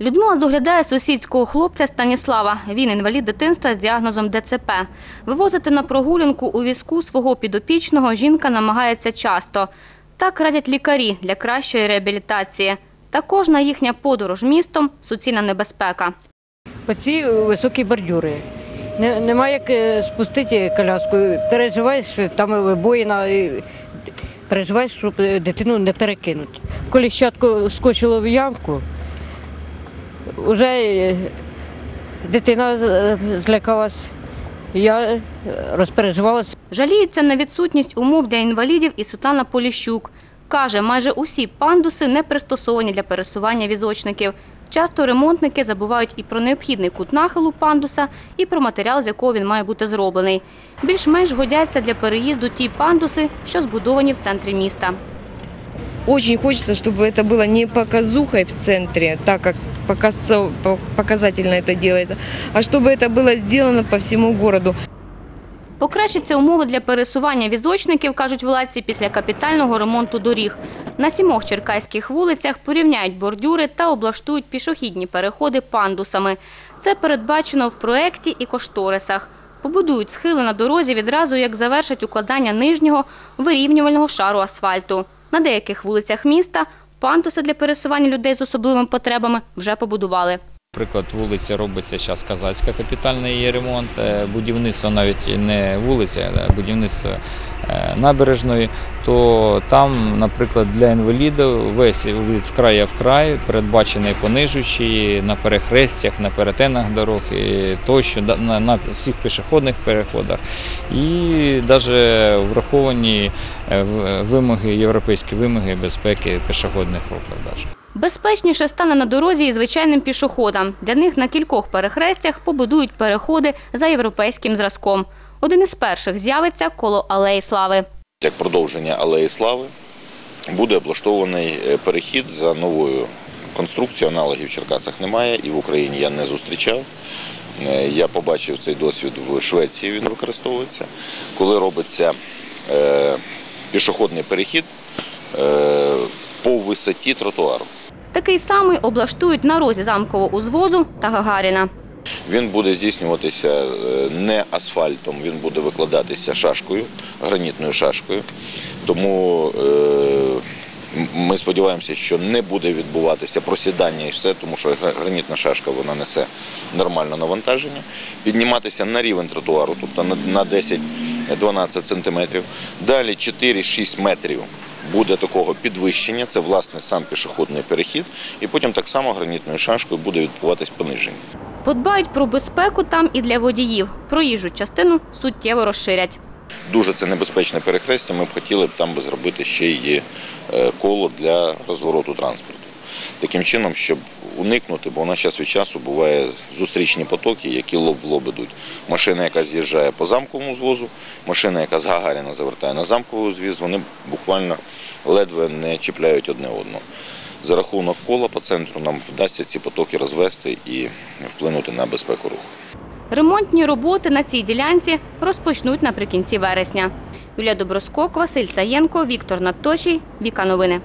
Людмила доглядає сусідського хлопця Станіслава. Він інвалід дитинства з діагнозом ДЦП. Вивозити на прогулянку у візку свого підопічного жінка намагається часто. Так радять лікарі для кращої реабілітації. Та кожна їхня подорож містом – суцільна небезпека. Оці високі бордюри. Не, немає як е, спустити коляску. Переживаєш, що там вибоїна, переживаєш, щоб е, дитину не перекинути. Коли щатко скочило в ямку, вже е, дитина з- е, злякалась. Я е, розпереживалася. Жаліється на відсутність умов для інвалідів і Світлана Поліщук. Каже, майже усі пандуси не пристосовані для пересування візочників. Часто ремонтники забувають і про необхідний кут нахилу пандуса, і про матеріал, з якого він має бути зроблений. Більш-менш годяться для переїзду ті пандуси, що збудовані в центрі міста. Очень хочется, чтобы это было не показухой в центре, так как показ- по- показательно это делается, а чтобы это было сделано по всему городу. Покращаться умови для пересування візочників, кажуть владці, після капітального ремонту доріг. На сімох черкаських вулицях порівняють бордюри та облаштують пішохідні переходи пандусами. Це передбачено в проєкті і кошторисах. Побудують схили на дорозі відразу, як завершать укладання нижнього вирівнювального шару асфальту. На деяких вулицях міста пандуси для пересування людей з особливими потребами вже побудували. Наприклад, вулиця робиться зараз Казацька капітальний її ремонт, е, будівництво навіть не вулиця, а будівництво е, набережної, то там, наприклад, для інвалідів весь від краю в край передбачений понижуючий на перехрестях, на перетинах дорог і тощо, на, на всіх пішохідних переходах. І навіть враховані е, вимоги, європейські вимоги безпеки пішохідних рухів. Безпечніше стане на дорозі і звичайним пішоходам. Для них на кількох перехрестях побудують переходи за європейським зразком. Один із перших з'явиться коло Алеї Слави. Як продовження алеї слави буде облаштований е, перехід за новою конструкцією. Аналогів в Черкасах немає і в Україні я не зустрічав. Е, Я побачив цей досвід в Швеції, він використовується. Коли робиться е, пішохідний перехід по висоті тротуару. Такий самий облаштують на розі замкового узвозу та Гагаріна. Він буде здійснюватися е, не асфальтом, він буде викладатися шашкою, гранітною шашкою. Тому е, ми сподіваємося, що не буде відбуватися просідання і все, тому що гранітна шашка вона несе нормальне навантаження. Підніматися на рівень тротуару, тобто на- на 10-12 сантиметрів. Далі 4-6 метрів буде такого підвищення, це власне сам пішохідний перехід, і потім так само гранітною шашкою буде відбуватись пониження. Подбають про безпеку там і для водіїв. Проїжджу частину суттєво розширять. Дуже це небезпечне перехрестя. Ми б хотіли б там зробити ще й е, коло для розвороту транспорту. Таким чином, щоб уникнути, бо у нас час від часу буває зустрічні потоки, які лоб в лоб ідуть. Машина, яка з'їжджає по замковому звозу, машина, яка з Гагаріна завертає на замковий звіз, вони буквально ледве не чіпляють одне одного. За рахунок кола по центру нам вдасться ці потоки розвести і вплинути на безпеку руху. Ремонтні роботи на цій ділянці розпочнуть наприкінці вересня. Юлія Доброскок, Василь Саєнко, Віктор Надточий, Віка Новини.